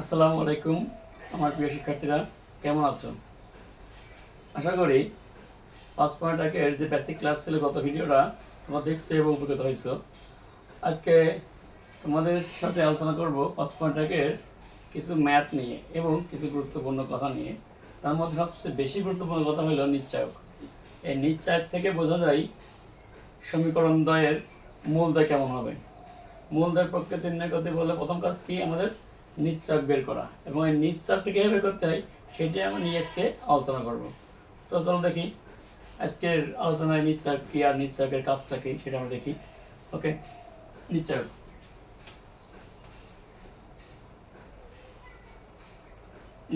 আসসালামু আলাইকুম, আমার প্রিয় শিক্ষার্থীরা, কেমন আছো? আশা করি পাঁচ পয়েন্ট আগের যে বেসিক ক্লাস ছিল গত ভিডিওটা তোমরা দেখছ এবং উপকৃত হয়েছো। আজকে তোমাদের সাথে আলোচনা করব পাঁচ পয়েন্ট আগের কিছু ম্যাথ নিয়ে এবং কিছু গুরুত্বপূর্ণ কথা নিয়ে। তার মধ্যে সবচেয়ে বেশি গুরুত্বপূর্ণ কথা হলো নিশ্চয়ক। এই নিশ্চয়ক থেকে বোঝা যায় সমীকরণ দ্বয়ের মূলদয় কেমন হবে। মূলদয় প্রকৃতি নির্ণয় করতে বলে প্রথম কাজ কি? আমাদের নিশ্চক বের করা। এবং এই নিশ্চকটা কীভাবে করতে হয়, সেটাই আমরা নিয়ে আজকে আলোচনা করব। তো চলো দেখি, আজকের আলোচনায় নিশ্চক কি আর নিশ্চকের কাজটা কি, সেটা আমরা দেখি। ওকে নিশ্চক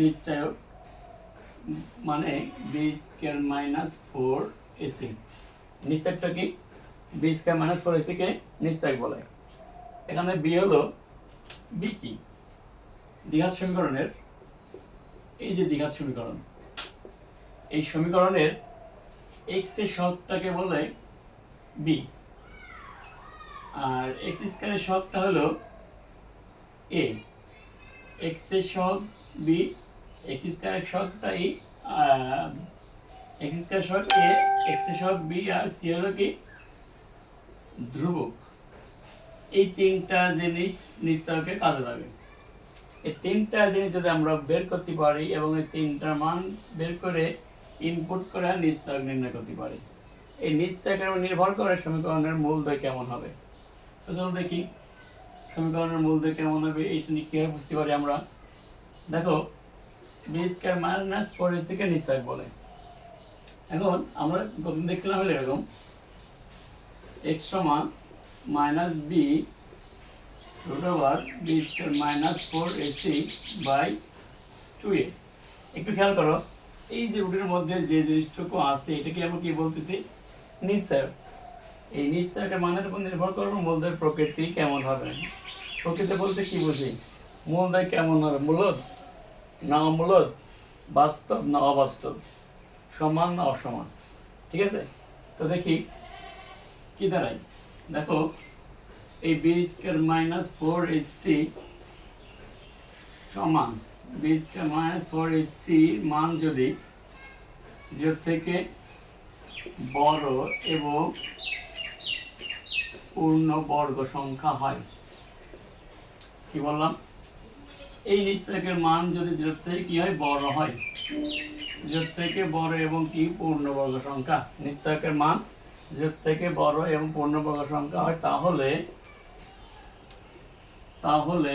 নিশ্চয়ক মানে b square minus four a c নিশ্চকটা কি? বি স্কোয়ার মাইনাস ফোর এসিকে নিশ্চয়ক বলে। এখানে বি হলো বি কি? দ্বিঘাত সমীকরণের, এই যে দ্বিঘাত সমীকরণ, এই সমীকরণের এক্সের সহগটাকে বলে বি আর এক্স স্কয়ারের সহগটা হলো এ এক্সের সহগ বি এক্স স্কয়ারের সহগটা এই এক্স স্কয়ার সহগ এ এক্সের সহগ বি আর সি হলো কি? ধ্রুবক। এই তিনটা জিনিস নিশ্চয়কে কাজে লাগে। এই তিনটা জিনিস যদি আমরা বের করতে পারি এবং এই তিনটার মান বের করে ইনপুট করে নিশ্চয় নির্ণয় করতে পারি। এই নিশ্চয়কের নির্ভর করে সমীকরণের মূলদয় কেমন হবে। তো চলো দেখি সমীকরণের মূলদয় কেমন হবে এইটা নিয়ে কীভাবে বুঝতে পারি আমরা? দেখো বি স্কয়ার মাইনাস ফোর এসিকে নিশ্চয় বলে। এখন আমরা দেখছিলাম এরকম এক্স সমান minus b root b square minus four a c by two a. একটু খেয়াল করো, এই যে রুটের মধ্যে যে জিনিসটুকু আছে, এটাকে আমরা কি বলতেছি? নিশ্চয়। এই নিশ্চয়টা মানের উপর নির্ভর করব মূলদের প্রকৃতি কেমন হবে। প্রকৃতি বলতে কি বুঝি? মূলদয় কেমন হবে? মূলদ না অমূলদ? বাস্তব না অবাস্তব? সমান না অসমান? ঠিক আছে? তো দেখি, কি দাঁড়ায়? দেখো এই b square minus four a c সমান b square minus four a c মান যদি জিরো থেকে বড় এবং পূর্ণ বর্গ সংখ্যা হয়, কি বললাম? এই নিশ্চয়কের মান যদি জিরো থেকে কি হয়? বড় হয়। জিরো থেকে বড় এবং কি? পূর্ণবর্গ সংখ্যা। নিশ্চয়কের মান জিরো থেকে বড় এবং পূর্ণবর্গ সংখ্যা হয়, তাহলে তাহলে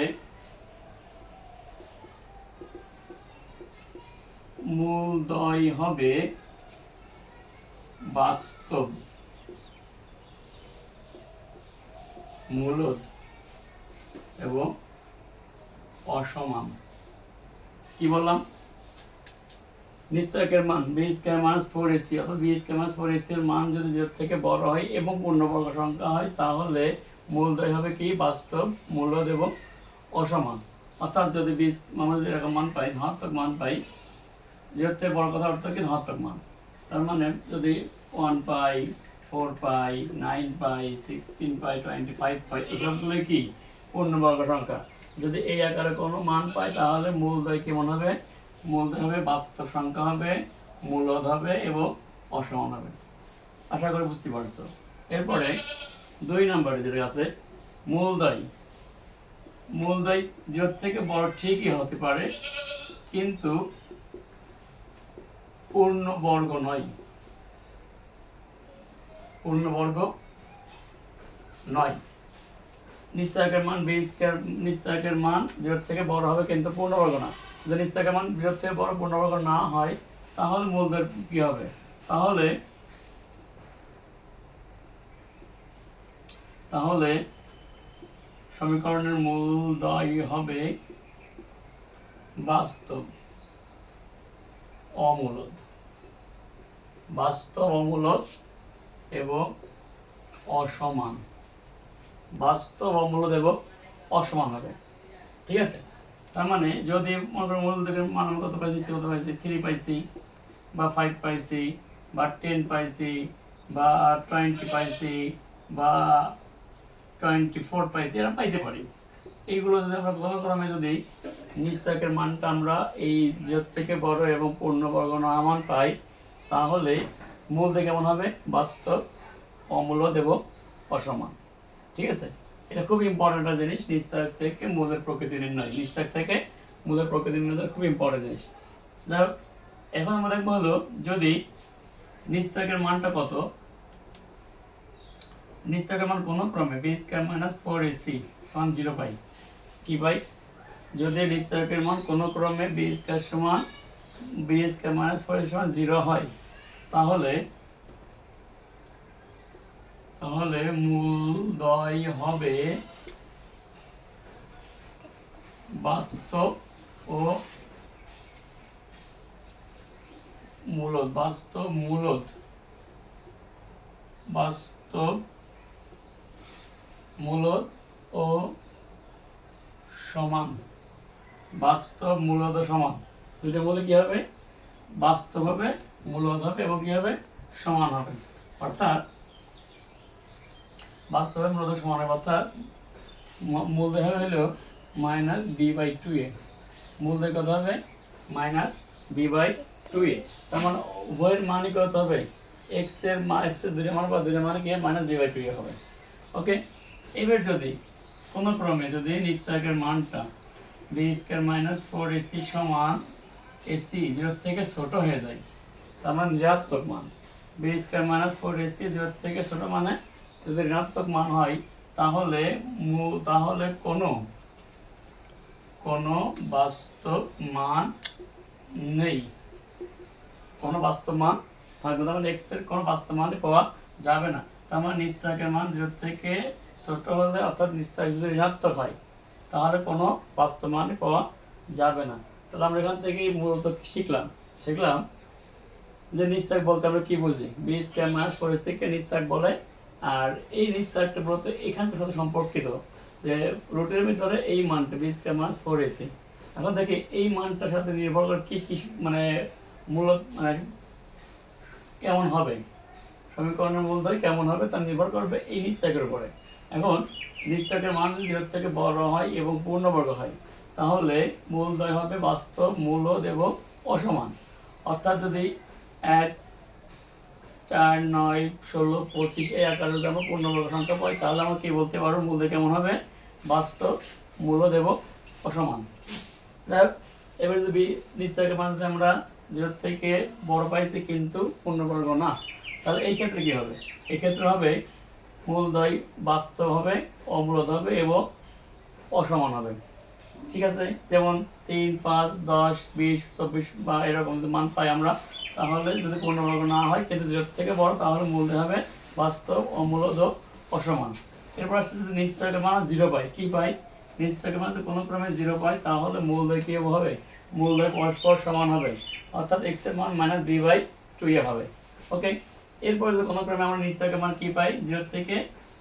মূলদয় হবে বাস্তব। মূলদ এবং অসমান। কি বললাম? নিশ্চয়কের মান, b square minus four a c অর্থাৎ b square minus four a c এর মান যদি জিরো থেকে বড় হয় এবং পূর্ণবর্গ সংখ্যা হয়, তাহলে মূলদয় হবে কি? বাস্তব মূলদ এবং অসমান। অর্থাৎ যদি বি আমরা এরকম মান পাই, ধনাত্মক মান পাই জিরো থেকে বড় কথা অর্থ কি? ধনাত্মক মান। তার মানে যদি ওয়ান পাই ফোর পাই নাইন পাই সিক্সটিন পাই টোয়েন্টি ফাইভ পাই এসবগুলো কি? পূর্ণবর্গ সংখ্যা। যদি এই আকারে কোনো মান পায় তাহলে মূলদয় কেমন হবে? মূলদয় হবে, বাস্তব সংখ্যা হবে মূলদ হবে এবং অসমান হবে। আশা করি বুঝতে পারছ। এরপরে দুই নম্বরে যেটা আছে, মূলদয়। মূলদয় জিরো থেকে বড় ঠিকই হতে পারে, কিন্তু পূর্ণ বর্গ নয়। পূর্ণ বর্গ নয়। নিশ্চয়কের মান বি স্কয়ার, নিশ্চয়কের মান জিরো থেকে বড় হবে, কিন্তু পূর্ণবর্গ না। যদি নিশ্চয়কের মান জিরো থেকে বড় পূর্ণবর্গ না হয়, তাহলে মূলদের কি হবে? তাহলে তাহলে সমীকরণের মূলদয় হবে বাস্তব অমূলদ। বাস্তব অমূলদ এবং অসমান। বাস্তব অমূলদ এবং অসমান হবে। ঠিক আছে? তার মানে যদি মূল থেকে মান কত পাইছি? কত পাইছি? থ্রি পাইছি বা ফাইভ পাইছি বা টেন পাইছি বা টোয়েন্টি পাইছি বা টোয়েন্টি ফোর পাইছি এরা পাইতে পারি। এইগুলো যদি আমরা গণক্রমে যদি নিশ্চয়কের মানটা আমরা এই জের থেকে বড় এবং পূর্ণবর্গ মান পাই, তাহলে মূল কেমন হবে? বাস্তব, অমূলদ এবং অসমান। ঠিক আছে? এটা খুব ইম্পর্টেন্ট একটা জিনিস। নিশ্চয় থেকে মূলের প্রকৃতি নির্ণয়। নিশ্চয় থেকে মূলের প্রকৃতি নির্ণয় খুব ইম্পর্টেন্ট জিনিস। যাই এখন আমরা দেখব হলো যদি নিশ্চয়কের মানটা কত? নিশ্চয়কের মান কোনো ক্রমে b square minus four a c সমান জিরো পাই। কি পাই? যদি নিশ্চয়কের মান কোনো ক্রমে বি স্কয়ার সমান বি স্কয়ার মাইনাস ফোর সমান জিরো হয়, তাহলে তাহলে মূলদয় হবে বাস্তব ও মূলত বাস্তব মূলত বাস্তব মূলত ও সমান। বাস্তব মূলত সমান। দুটো বলে কি হবে? বাস্তব হবে মূলত হবে এবং কি হবে? সমান হবে। অর্থাৎ বাস্তবে মূলত সমান হবে। অর্থাৎ ম- মূলদয় হবে হলো minus b by two a মূলদয় কত হবে? Minus b by two a তার মানে উভয়ের মানই কত হবে? এক্সের মান এক্সের দুটো মান বা দুটো মান কি? Minus b by two a হবে। ওকে এবার যদি কোনো ক্রমে যদি নিশ্চয়কের মানটা b square minus four a c সমান এসি জিরো থেকে ছোট হয়ে যায়, তার মানে ঋণাত্মক মান। B square minus four a c zero থেকে ছোট মানে যদি ঋণাত্মক মান হয়, তাহলে তাহলে কোনো কোনো বাস্তব মান নেই। কোনো বাস্তব মান থাকবে তার মানে এক্সের কোনো বাস্তব মান পাওয়া যাবে না। তার মানে নিশ্চয়কের মান জিরো থেকে ছোট হলে অর্থাৎ নিশ্চয় যদি ঋণাত্মক হয়, তাহলে কোনো বাস্তব মান পাওয়া যাবে না। তাহলে আমরা এখান থেকে মূলত শিখলাম? শিখলাম যে নিশ্চয় বলতে আমরা কি বুঝি? বি স্কয়ার মাইনাস ফোর কে নিশ্চয় বলে, আর এই নিশ্চয়টা মূলত এখানকার সাথে সম্পর্কিত যে রুটের ভিতরে এই মানটা বি মাইনাস ফোর এসি এখন দেখি, এই মানটার সাথে নির্ভর করে কি কি মানে মূলত মানে কেমন হবে? সমীকরণের মূলধয় কেমন হবে তা নির্ভর করবে এই নিশ্চয়কের উপরে। এখন নিশ্চয়কের মান যদি থেকে বড় হয় এবং পূর্ণবর্গ হয়, তাহলে মূলদয় হবে বাস্তব মূলদ এবং অসমান। অর্থাৎ যদি এক, চার, নয়, ষোলো, পঁচিশ এই আকারে যদি আমরা পূর্ণবর্গ সংখ্যা পাই, তাহলে আমরা কি বলতে পারব মূলদয় কেমন হবে? বাস্তব মূলদ এবং অসমান। যাই হোক, এবার যদি নিশ্চয়কের মান যদি আমরা জিরো থেকে বড় পাইছি কিন্তু পূর্ণবর্গ না। তাহলে এই ক্ষেত্রে কি হবে? এই ক্ষেত্রে হবে মূলদয় বাস্তব হবে অমূলত হবে এবং অসমান হবে। ঠিক আছে? যেমন তিন, পাঁচ, দশ, বিশ, চব্বিশ বা এরকম যদি মান পাই আমরা, তাহলে যদি পূর্ণবর্গ না হয়, কিন্তু জিরো থেকে বড়, তাহলে মূলদয় হবে বাস্তব অমূলত ও অসমান। এরপর আসছে যদি নিশ্চয়কের মান, জিরো পাই। কি পাই? নিশ্চয়কের মান যদি কোনো ক্রমে জিরো পাই তাহলে মূলদয় কি হবে? মূলদয় পরস্পর সমান হবে। অর্থাৎ এক্সের মান মাইনাস বি বাই টু হবে। ওকে এরপর যদি কোনো ক্রমে আমরা নিশ্চয়কের মান কি পাই? জিরো থেকে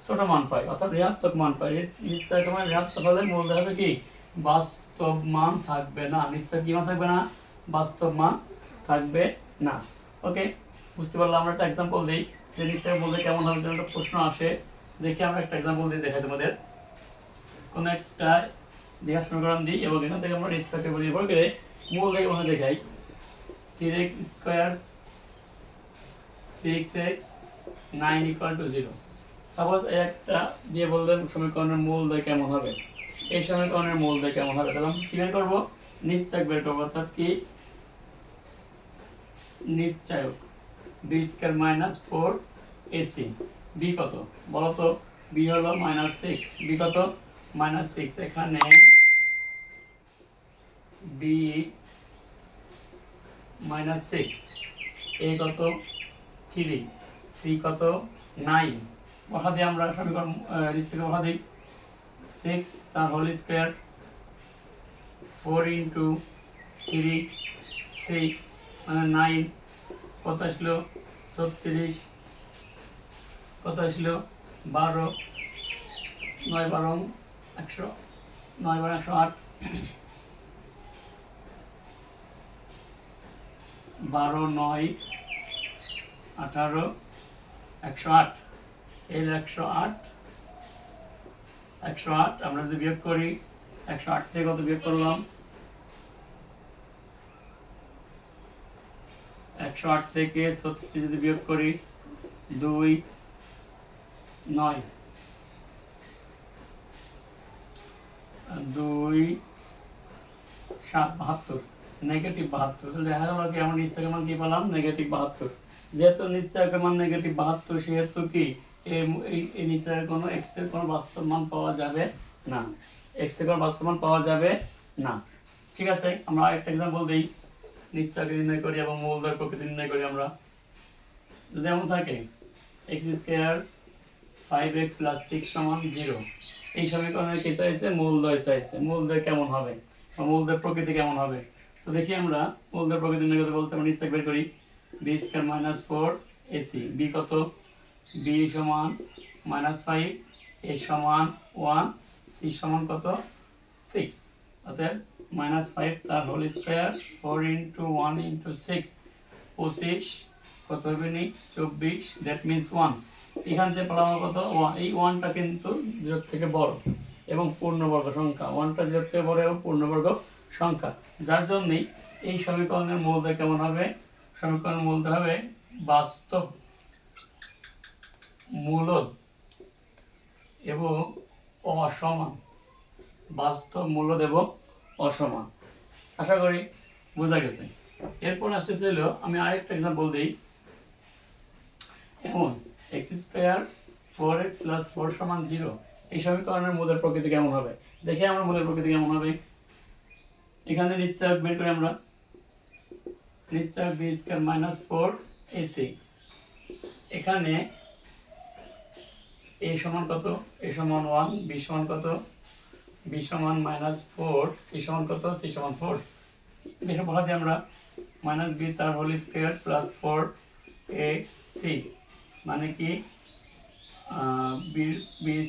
ছোট মান পাই, অর্থাৎ ঋণাত্মক মান পাই। এর নিশ্চয়কের মান ঋণাত্মক হলে মূলদয় হবে কি? বাস্তব মান থাকবে না। নিশ্চয় কি মান থাকবে না? বাস্তব মান থাকবে না। ওকে বুঝতে পারলাম, আমরা একটা এক্সাম্পল দিই। যে নিশ্চয় বলতে কেমন হবে একটা প্রশ্ন আসে। দেখে আমরা একটা এক্সাম্পল দিয়ে দেখাই তোমাদের। কোন একটা দেখার সমীকরণ দিই এবং এখান থেকে আমরা নিশ্চয়কে নির্ভর করে মূল থেকে মনে দেখাই। Three x square six x nine equal to zero suppose একটা দিয়ে বললেন সমীকরণের মূল দেয় কেমন হবে? এই সমীকরণের মূল দেয় কেমন হবে? তাহলে আমরা কি বের করব নিশ্চয়ক বের করব, অর্থাৎ কি? নিশ্চয়ক b square minus four a c b কত? বলো তো বি হলো মাইনাস সিক্স বি কত? মাইনাস সিক্স এখানে বি মাইনাস সিক্স এ কত? থ্রি সি কত? নাইন বসা দিই আমরা সমীকরণ নিশ্চয় বসা দিই। সিক্স তার whole square four into three six মানে নাইন কত আসলো? ছত্রিশ। কত আসলো? বারো। নয় বারো। একশো, নয় বারো একশো আট, বারো, নয়, আঠারো, একশো আট। এর একশো আট একশো আট আমরা যদি বিয়োগ করি, একশো আট থেকে কত বিয়োগ করলাম? একশো আট থেকে ছত্রিশ যদি বিয়োগ করি, দুই, নয়। দুই, সাত, বাহাত্তর। নেগেটিভ বাহাত্তর। দেখা গেল কি, আমরা নিশ্চয় মান কি পেলাম? নেগেটিভ বাহাত্তর। যেহেতু নিশ্চয় মান নেগেটিভ বাহাত্তর, সেহেতু কি এই- নিশ্চয়ের কোনো এক্সের কোনো বাস্তব মান পাওয়া যাবে না। এক্সের কোনো বাস্তব মান পাওয়া যাবে না। ঠিক আছে, আমরা আরেকটা এক্সাম্পল দিই। নিশ্চয়কে নির্ণয় করি এবং মূলদয় প্রকৃতি নির্ণয় করি আমরা। যদি এমন থাকে x square five x plus six সমান জিরো এই সমীকরণে কি চাইছে? মূলদয় চাইছে। মূলদয় কেমন হবে? বা মূলদয় প্রকৃতি কেমন হবে? তো দেখি আমরা মূলদয় প্রকৃতি নির্ণয় করতে বলতে আমরা নিশ্চয় বের করি। B square minus four a c b কত? বি সমান মাইনাস ফাইভ এ সমান ওয়ান সি সমান কত? সিক্স অতএব মাইনাস ফাইভ তার whole square four into one into six পঁচিশ, কত হবে নি? চব্বিশ। দ্যাট মিনস ওয়ান এখান থেকে পেলাম কত? এই ওয়ানটা কিন্তু জিরোর থেকে বড় এবং পূর্ণবর্গ সংখ্যা। ওয়ানটা জিরোর থেকে বড় এবং পূর্ণবর্গ সংখ্যা। যার জন্যই এই সমীকরণের মূলদয় কেমন হবে? সমীকরণের মূলদয় হবে বাস্তব মূলদ এবং অসমান। বাস্তব মূলদ এবং অসমান। আশা করি বোঝা গেছে। এরপর আসতে ছিল আমি আরেকটা এক্সাম্পল দিই। এমন। X square four x plus four সমান জিরো এই সমীকরণের মূলের প্রকৃতি কেমন হবে? দেখে আমরা মূলের প্রকৃতি কেমন হবে? এখানে নিশ্চয় বের করি আমরা। নিশ্চয় b square minus four a c এখানে এ সমান কত? এ সমান ওয়ান বি সমান কত? বি সমান মাইনাস ফোর সি সমান কত? সি সমান ফোর দেখে বলা দিই আমরা মাইনাস বি তার whole square plus four a c মানে কি?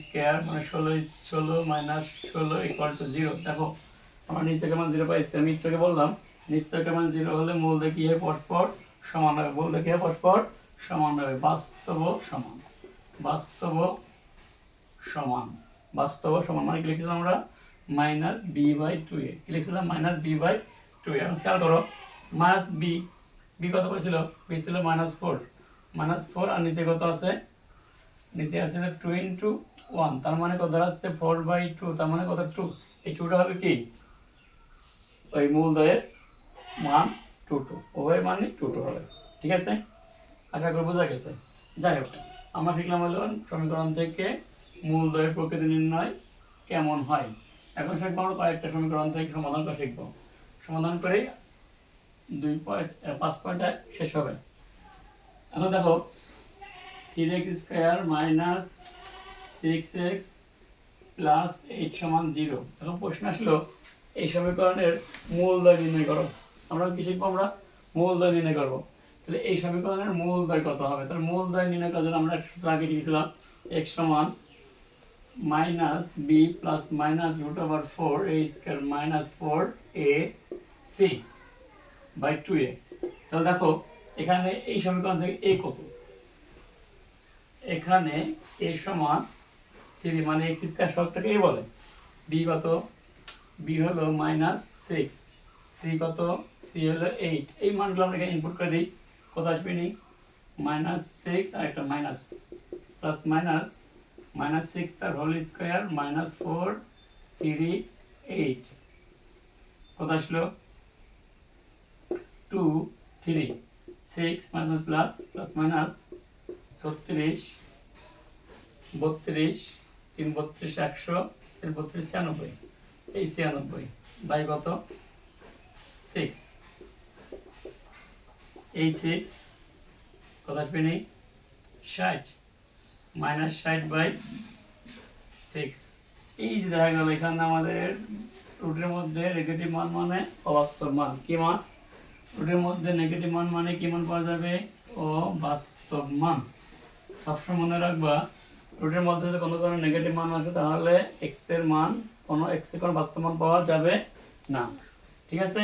স্কোয়ার মানে ষোলো ষোলো মাইনাস ষোলো ইকুয়াল টু জিরো দেখো, আমরা নিচে কেমন জিরো পাইছি? আমি একটু আগে বললাম, নিচে কেমন জিরো হলে মূল দেখি হে পরস্পর সমান হবে। মূল দেখি হে পরস্পর সমান হবে। বাস্তব সমান। বাস্তব সমান। বাস্তব সমান। মানে কি লিখেছিলাম আমরা? Minus b by two a কি লিখেছিলাম? Minus b by two a এখন খেয়াল করো মাইনাস বি বি কত করেছিল বি ছিল মাইনাস ফোর মাইনাস ফোর আর নিচে কত আছে? নিচে আছে টু ইন্টু ওয়ান তার মানে কত দাঁড়াচ্ছে ফোর বাই টু তার মানে কত টু এই টুটা হবে কি? ওই মূলদয়ের মান টু টু উভয়ের মানে টু টু হবে, ঠিক আছে? আশা করি বোঝা গেছে। যাই হোক, আমরা শিখলাম হলো সমীকরণ থেকে মূলদয়ের প্রকৃতি নির্ণয় কেমন হয়? এখন শিখব আমরা কয়েকটা সমীকরণ থেকে সমাধান করে শিখব। সমাধান করে দুই পয়েন্ট পাঁচ পয়েন্টে শেষ হবে। এখন দেখো। Three x square minus six x plus eight সমান জিরো এখন প্রশ্ন আসলো, এই সমীকরণের মূলদয় নির্ণয় করো। আমরা কি শিখব আমরা? মূলদয় নির্ণয় করব। তাহলে এই সমীকরণের মূলদয় কত হবে? তাহলে মূলদয় নির্ণয় করার জন্য আমরা সূত্র আগে লিখেছিলাম এক্স সমান minus b plus minus root over four a square minus four a c by two a তাহলে দেখো এখানে এই সমীকরণ থেকে এ কত? এখানে এ সমান থ্রি মানে এক্স স্কোয়ার শখটাকে এ বলে। বি কত? বি হলো মাইনাস সিক্স সি কত? সি হলো এইট এই মানগুলো আমরা এখানে ইনপুট করে দিই। কত আসবে নি মাইনাস সিক্স আর একটা minus plus minus minus six তার whole square minus four three eight কত আসলো? Two three six minus minus plus plus minus ছত্রিশ, বত্রিশ, তিন বত্রিশ একশো, তিন বত্রিশ ছিয়ানব্বই। এই ছিয়ানব্বই, বাই কত? সিক্স এই সিক্স কত আসবে ষাট। মাইনাস ষাট বাই সিক্স এই যে দেখা গেল, এখানে আমাদের রুটের মধ্যে নেগেটিভ মান মানে অবাস্তব মান। কি মান? রুটের মধ্যে নেগেটিভ মান মানে কি মান পাওয়া যাবে? ও বাস্তব মান। সবসময় মনে রাখবা রুটের মধ্যে যদি কোনো ধরনের নেগেটিভ মান আছে তাহলে এক্সের মান, কোনো এক্সের কোনো বাস্তব মান পাওয়া যাবে না। ঠিক আছে?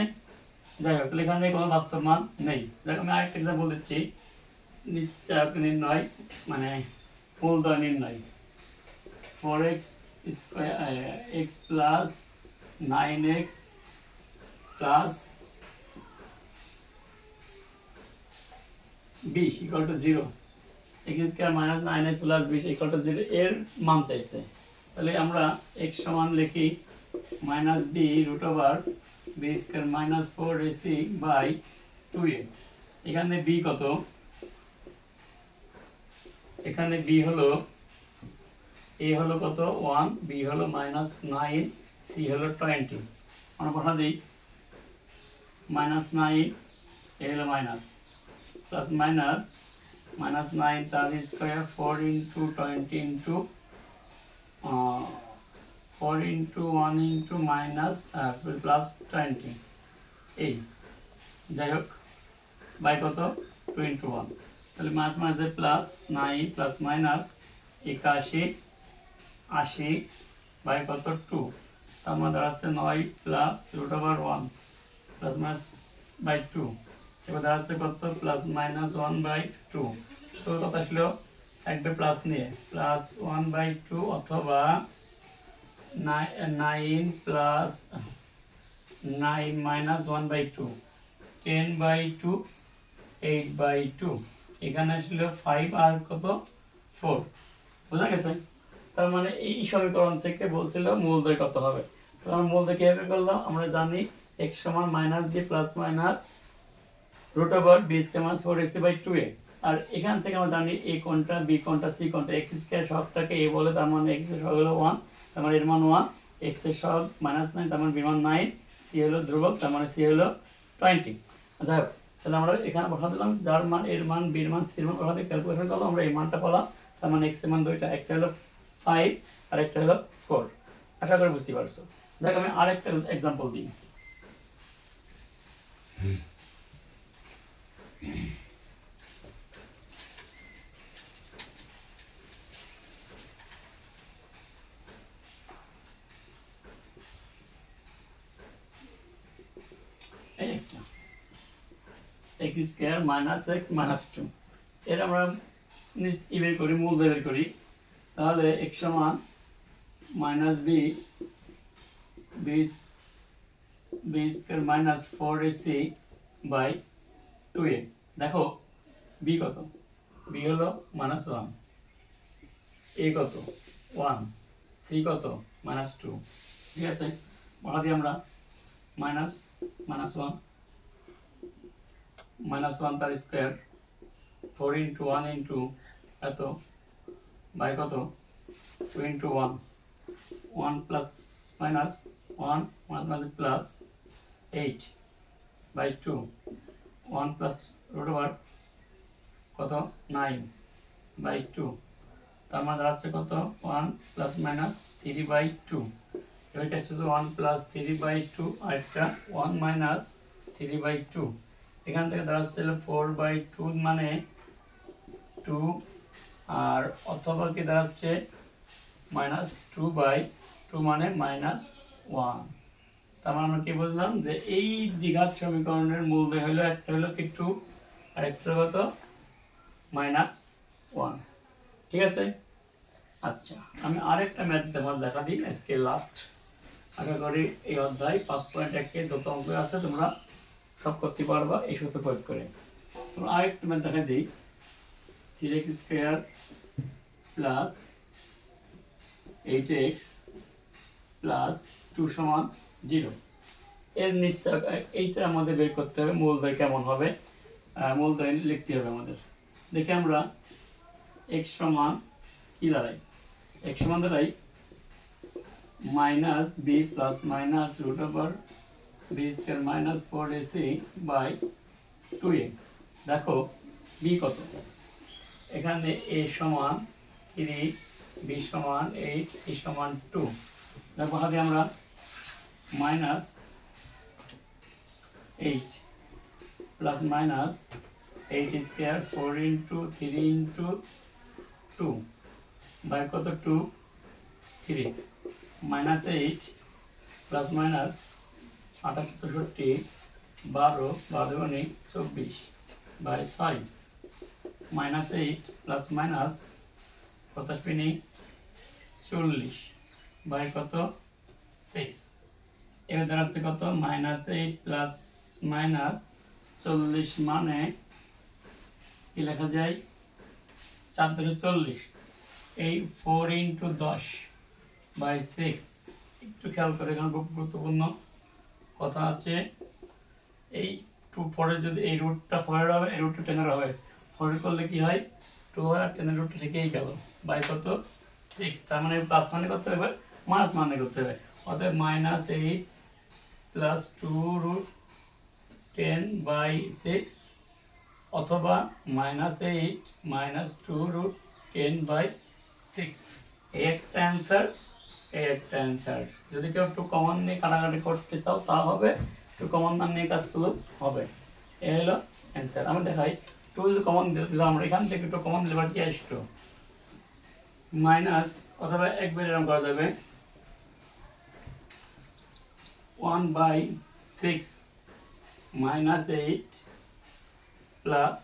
যাই হোক এখানে কোনো বাস্তব মান নেই। দেখো, আমি আরেকটা এক্সাম্পল দিচ্ছি। নিশ্চয়ক নির্ণয় মানে মূলদয় নির্ণয়। Four x square x plus nine x plus বিশ equal to zero x square minus nine x plus বিশ ইকাল টু জিরো এর মান চাইছে। তাহলে আমরা এক্স সমান লিখি minus b root over b square minus four a c by two a এখানে বি কত? এখানে বি হলো এ হলো কত? ওয়ান বি হলো মাইনাস নাইন সি হলো টোয়েন্টি আমরা কথা দিই। মাইনাস নাইন এ হলো minus plus minus minus nine তার square four into twenty into four into one into minus plus twenty এই, যাই হোক, বাই কত? টু ইন্টু ওয়ান তাহলে মাস মাসে প্লাস নাইন প্লাস মাইনাস একাশি, আশি, বাই কত? টু তার মধ্যে আসছে নয় plus root over one plus minus by two এবার দাঁড়াচ্ছে কত? Plus minus one by two তো কত আসলো? একটা প্লাস নিয়ে। প্লাস ওয়ান বাই টু অথবা nine plus nine minus one by two ten by two eight by two এখানে আসলে ফাইভ আর কত? ফোর বোঝা গেছে? তার মানে এই সমীকরণ থেকে বলছিল মূলদয় কত হবে। তো আমরা মূলদয় কীভাবে করলাম? আমরা জানি x সমান minus b plus minus root over b square minus four a c by two a আর এখান থেকে আমরা জানি এ কোনটা বি কোনটা সি কোনটা এক্স স্কোয়ার সবটাকে এ বলে, তার মানে এক্সের সব হলো ওয়ান তার মানে এর মান ওয়ান এক্সের সব মাইনাস নাইন তার মানে বি মান নাইন সি হলো ধ্রুবক, তার মানে সি হলো টোয়েন্টি যাই হোক তাহলে আমরা এখানে বসা দিলাম, যার মান এর মান বির মান সির মান দিয়ে ক্যালকুলেশন করলাম, আমরা এই মানটা পেলাম, তার মানে এক্সের মান দুইটা, একটা হলো ফাইভ আর একটা হলো ফোর আশা করি বুঝতে পারছ। যাক, আমি আরেকটা এক্সাম্পল দিই। X square minus x minus two. এর আমরা ই বের করি, মূল বের করি। তাহলে এক্স সমান minus b b b square minus four a c by two a দেখো বি কত? বি হলো মাইনাস ওয়ান এ কত? ওয়ান সি কত? মাইনাস টু ঠিক আছে? বলা দিই আমরা minus minus one minus one তার square four into one into এত বাই কত? Two into one one plus minus one minus minus plus eight by two one plus root over কত? Nine by two. তার মানে দাঁড়াচ্ছে কত? One plus minus three by two. এবারটা হচ্ছে one plus three by two আর একটা one minus three by two. এখান থেকে দাঁড়াচ্ছিল ফোর বাই টু মানে টু আর অথবা কি দাঁড়াচ্ছে? মাইনাস টু বাই টু মানে মাইনাস ওয়ান। তার মানে আমরা কি বুঝলাম যে এই দ্বিঘাত সমীকরণের মূলদয় হলো, একটা হলো কি টু আর একটা কত? মাইনাস ওয়ান ঠিক আছে? আচ্ছা আমি আরেকটা ম্যাথ দেখা দেখা দিই, আজকে লাস্ট আশা করি এই অধ্যায় পাঁচ পয়েন্ট একে যত অঙ্ক আছে তোমরা সব করতে পারবা, এই সূত্র প্রয়োগ করে। তোমরা আরেকটা ম্যাথ দেখা দিই three x square plus eight x plus two সমান জিরো। এর নিচে, এইটা আমাদের বের করতে হবে মূলদয় কেমন হবে? মূলদয় লিখতে হবে আমাদের। দেখি আমরা এক্স সমান কি দাঁড়ায়? এক্স সমান দাঁড়ায় minus b plus minus root over b square minus four a c by two a দেখো বি কত? এখানে এ সমান থ্রি বি সমান এইট সি সমান টু দেখো, হাতে আমরা minus eight plus minus eight square four into three into two by কত two three minus eight plus minus আঠাশ চৌষট্টি বারো বারো মানে চব্বিশ বাই ছয় মাইনাস এইট প্লাস মাইনাস পঞ্চাশ মিনি চল্লিশ বাই কত সিক্স দাঁড়াচ্ছে কত? মাইনাস এইট প্লাস মাইনাস চল্লিশ মানে কি লেখা যায়? চার ধরে চল্লিশ। এই ফোর ইন্টু দশ বাই সিক্স একটু খেয়াল করে এখানে খুব গুরুত্বপূর্ণ কথা আছে। এই টু পরে যদি এই রুটটা ফোরের হবে, এই রুটটা টেনের হবে। ফোরের করলে কি হয়? টু হয় আর টেনের রুটটা থেকেই গেল। বাই কত? সিক্স তার মানে প্লাস মানে করতে হবে মাইনাস মানে করতে হবে। অতএব minus eight plus two root ten by six অথবা minus eight minus two root ten by six একটা অ্যান্সার একটা অ্যান্সার যদি কেউ একটু কমন নিয়ে কাটাকাটি করতে চাও, তা হবে। একটু কমন না নিয়ে কাজ করলেও হবে। এ হলো অ্যান্সার আমি দেখাই। টু যদি কমন দিলাম আমরা। এখান থেকে একটু কমন দিলে কি আসতো। মাইনাস অথবা একবার এরকম করা যাবে। One by six minus eight plus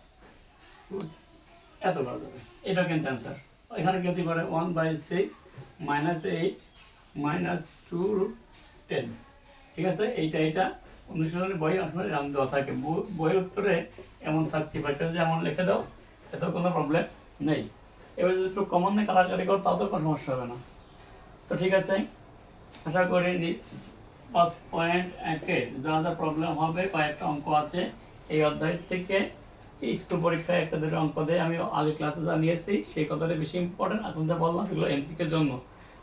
এত করা যাবে এটা কিন্তু অ্যান্সার এখানে কি হতে পারে one by six minus eight minus two ten ঠিক আছে? এইটা এটা অনুশীলনের বই আসলে এরকম দেওয়া থাকে। বই- বইয়ের উত্তরে এমন থাকতে পারে। এমন লিখে দাও এতেও কোনো প্রবলেম নেই। এবার যদি একটু কমন নিয়ে কাটাকাটি করো তাও তো কোনো সমস্যা হবে না। তো ঠিক আছে? আশা করি পাঁচ পয়েন্ট একে যা যা প্রবলেম হবে, কয়েকটা অঙ্ক আছে এই অধ্যায় থেকে। স্কুল পরীক্ষায় একটা, দুটো অঙ্ক দেয় আমি আগে ক্লাসে জানিয়েছি, সেই কথাটা বেশি ইম্পর্টেন্ট এখন যা বললাম সেগুলো এমসিকের জন্য।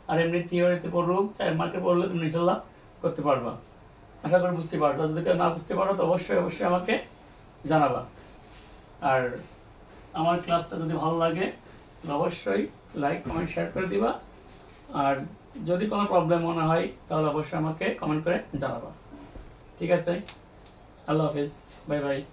আর এমনি থিওরিতে পড়লেও চার মার্কে পড়লে তুমি ইনশাল্লাহ করতে পারবা। আশা করি বুঝতে পারছ। যদি কেউ না বুঝতে পারো, তো অবশ্যই অবশ্যই আমাকে জানাবা। আর আমার ক্লাসটা যদি ভালো লাগে অবশ্যই লাইক কমেন্ট শেয়ার করে দিবা। আর যদি কোনো প্রবলেম মনে হয়, তাহলে অবশ্যই আমাকে কমেন্ট করে জানাবা। ঠিক আছে? আল্লাহ হাফিজ। Bye bye.